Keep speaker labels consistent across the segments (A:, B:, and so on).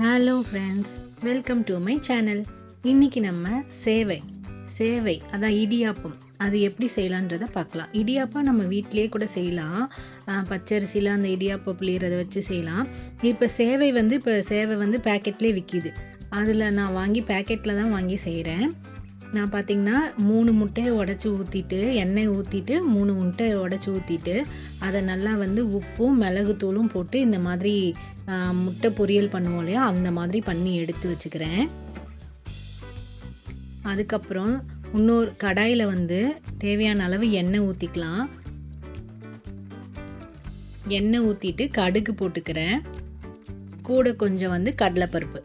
A: Hello friends welcome to my channel இன்னைக்கு நம்ம சேவை சேவை அதான் இடியாப்பம். அது எப்படி செய்யலான்றதை பார்க்கலாம். இடியாப்பம் நம்ம வீட்டிலேயே கூட செய்யலாம். பச்சரிசியில் அந்த இடியாப்பம் புளியறதை வச்சு செய்யலாம். இப்போ சேவை வந்து இப்போ சேவை வந்து பேக்கெட்லேயே விற்கிது அதில் நான் வாங்கி பேக்கெட்டில் தான் வாங்கி செய்கிறேன் நான் பார்த்தீங்கன்னா மூணு முட்டையை உடச்சி ஊற்றிட்டு எண்ணெய் ஊற்றிட்டு மூணு முட்டையை உடச்சி ஊற்றிட்டு அதை நல்லா வந்து உப்பும் மிளகுத்தூளும் போட்டு இந்த மாதிரி முட்டை பொரியல் பண்ணுவோம் இல்லையா? அந்த மாதிரி பண்ணி எடுத்து வச்சுக்கிறேன். அதுக்கப்புறம் இன்னொரு கடாயில் வந்து தேவையான அளவு எண்ணெய் ஊற்றிக்கலாம் எண்ணெய் ஊற்றிட்டு கடுகு போட்டுக்கிறேன். கூட கொஞ்சம் வந்து கடலைப்பருப்பு.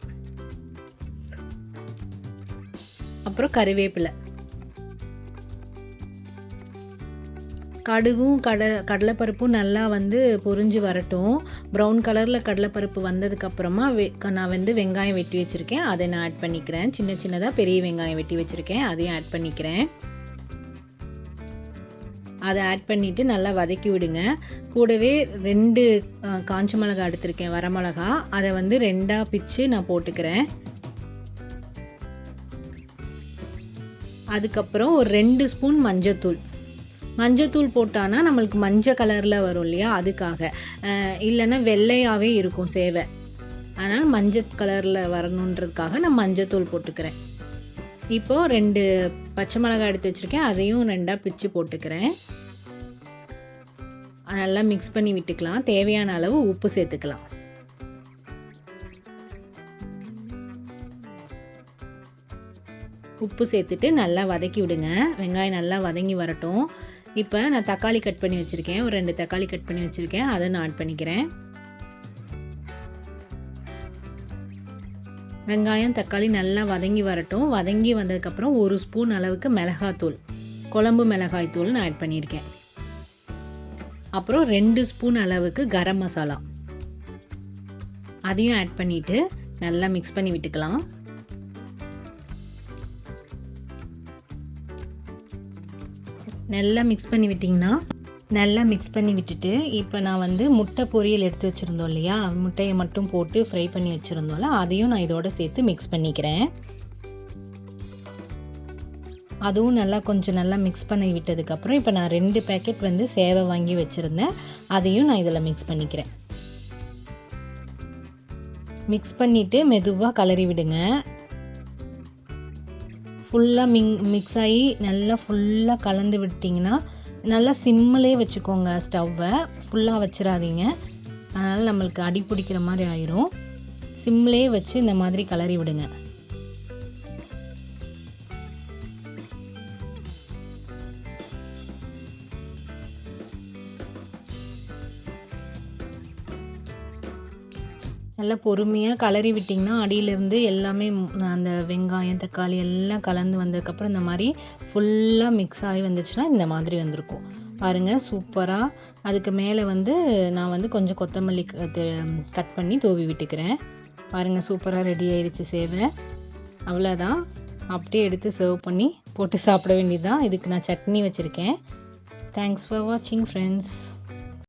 A: அப்புறம் கருவேப்பிலை. கடுகும் கட கடலைப்பருப்பும் நல்லா வந்து பொறிஞ்சு வரட்டும். ப்ரௌன் கலரில் கடலைப்பருப்பு வந்ததுக்கப்புறமா வெ நான் வந்து வெங்காயம் வெட்டி வச்சுருக்கேன். அதை நான் ஆட் பண்ணிக்கிறேன். சின்ன சின்னதாக பெரிய வெங்காயம் வெட்டி வச்சுருக்கேன். அதையும் ஆட் பண்ணிக்கிறேன். அதை ஆட் பண்ணிவிட்டு நல்லா வதக்கி விடுங்க. கூடவே ரெண்டு காஞ்ச மிளகா எடுத்திருக்கேன் வரமிளகா அதை வந்து ரெண்டாக பிச்சு நான் போட்டுக்கிறேன். அதுக்கப்புறம் ஒரு ரெண்டு ஸ்பூன் மஞ்சத்தூள். மஞ்சத்தூள் போட்டானா நம்மளுக்கு மஞ்சள் கலரில் வரும் இல்லையா? அதுக்காக. இல்லைன்னா வெள்ளையாகவே இருக்கும் சேவை. அதனால் மஞ்சள் கலரில் வரணுன்றதுக்காக நான் மஞ்சத்தூள் போட்டுக்கிறேன். இப்போது ரெண்டு பச்சை மிளகாய் எடுத்து வச்சுருக்கேன். அதையும் ரெண்டாக பிச்சு போட்டுக்கிறேன். நல்லா மிக்ஸ் பண்ணி விட்டுக்கலாம். தேவையான அளவு உப்பு சேர்த்துக்கலாம். உப்பு சேர்த்துட்டு நல்லா வதக்கி விடுங்க. வெங்காயம் நல்லா வதங்கி வரட்டும். இப்போ நான் தக்காளி கட் பண்ணி வச்சுருக்கேன். ஒரு ரெண்டு தக்காளி கட் பண்ணி வச்சுருக்கேன். அதை நான் ஆட் பண்ணிக்கிறேன். வெங்காயம் தக்காளி நல்லா வதங்கி வரட்டும். வதங்கி வந்ததுக்கப்புறம் ஒரு ஸ்பூன் அளவுக்கு மிளகாத்தூள். குழம்பு மிளகாய் தூள் நான் ஆட் பண்ணியிருக்கேன். அப்புறம் ரெண்டு ஸ்பூன் அளவுக்கு கரம் மசாலா. அதையும் ஆட் பண்ணிவிட்டு நல்லா மிக்ஸ் பண்ணி விட்டுக்கலாம். நல்லா மிக்ஸ் பண்ணி விட்டிங்கன்னா நல்லா மிக்ஸ் பண்ணி விட்டுட்டு இப்போ நான் வந்து முட்டை பொரியல் எடுத்து வச்சுருந்தோம் இல்லையா? முட்டையை மட்டும் போட்டு ஃப்ரை பண்ணி வச்சுருந்தோம்ல அதையும் நான் இதோட சேர்த்து மிக்ஸ் பண்ணிக்கிறேன். அதுவும் நல்லா கொஞ்சம் நல்லா மிக்ஸ் பண்ணி விட்டதுக்கப்புறம் இப்போ நான் ரெண்டு பேக்கெட் வந்து சேவை வாங்கி வச்சுருந்தேன். அதையும் நான் இதில் மிக்ஸ் பண்ணிக்கிறேன். மிக்ஸ் பண்ணிவிட்டு மெதுவாக கலரி விடுங்க. ஃபுல்லாக மிங் மிக்ஸ் ஆகி நல்லா ஃபுல்லாக கலந்து விட்டிங்கன்னா நல்லா சிம்மிலே வச்சுக்கோங்க ஸ்டவ்வை ஃபுல்லாக வச்சிடாதீங்க. அதனால் நம்மளுக்கு அடி பிடிக்கிற மாதிரி ஆயிரும். சிம்லே வச்சு இந்த மாதிரி கலரி விடுங்க. நல்லா பொறுமையாக கலரி விட்டிங்கன்னா அடியிலேருந்து எல்லாமே அந்த வெங்காயம் தக்காளி எல்லாம் கலந்து வந்ததுக்கப்புறம் இந்த மாதிரி ஃபுல்லாக மிக்ஸ் ஆகி வந்துச்சுன்னா இந்த மாதிரி வந்திருக்கும். பாருங்கள் சூப்பராக அதுக்கு மேலே வந்து நான் வந்து கொஞ்சம் கொத்தமல்லி கட் பண்ணி தூவி விட்டுக்கிறேன். பாருங்கள் சூப்பராக ரெடி ஆயிடுச்சு சேவை. அவ்வளோதான் அப்படியே எடுத்து சர்வ் பண்ணி போட்டு சாப்பிட வேண்டியதுதான். இதுக்கு நான் சட்னி வச்சுருக்கேன். தேங்க்ஸ் ஃபார் வாட்சிங் ஃப்ரெண்ட்ஸ்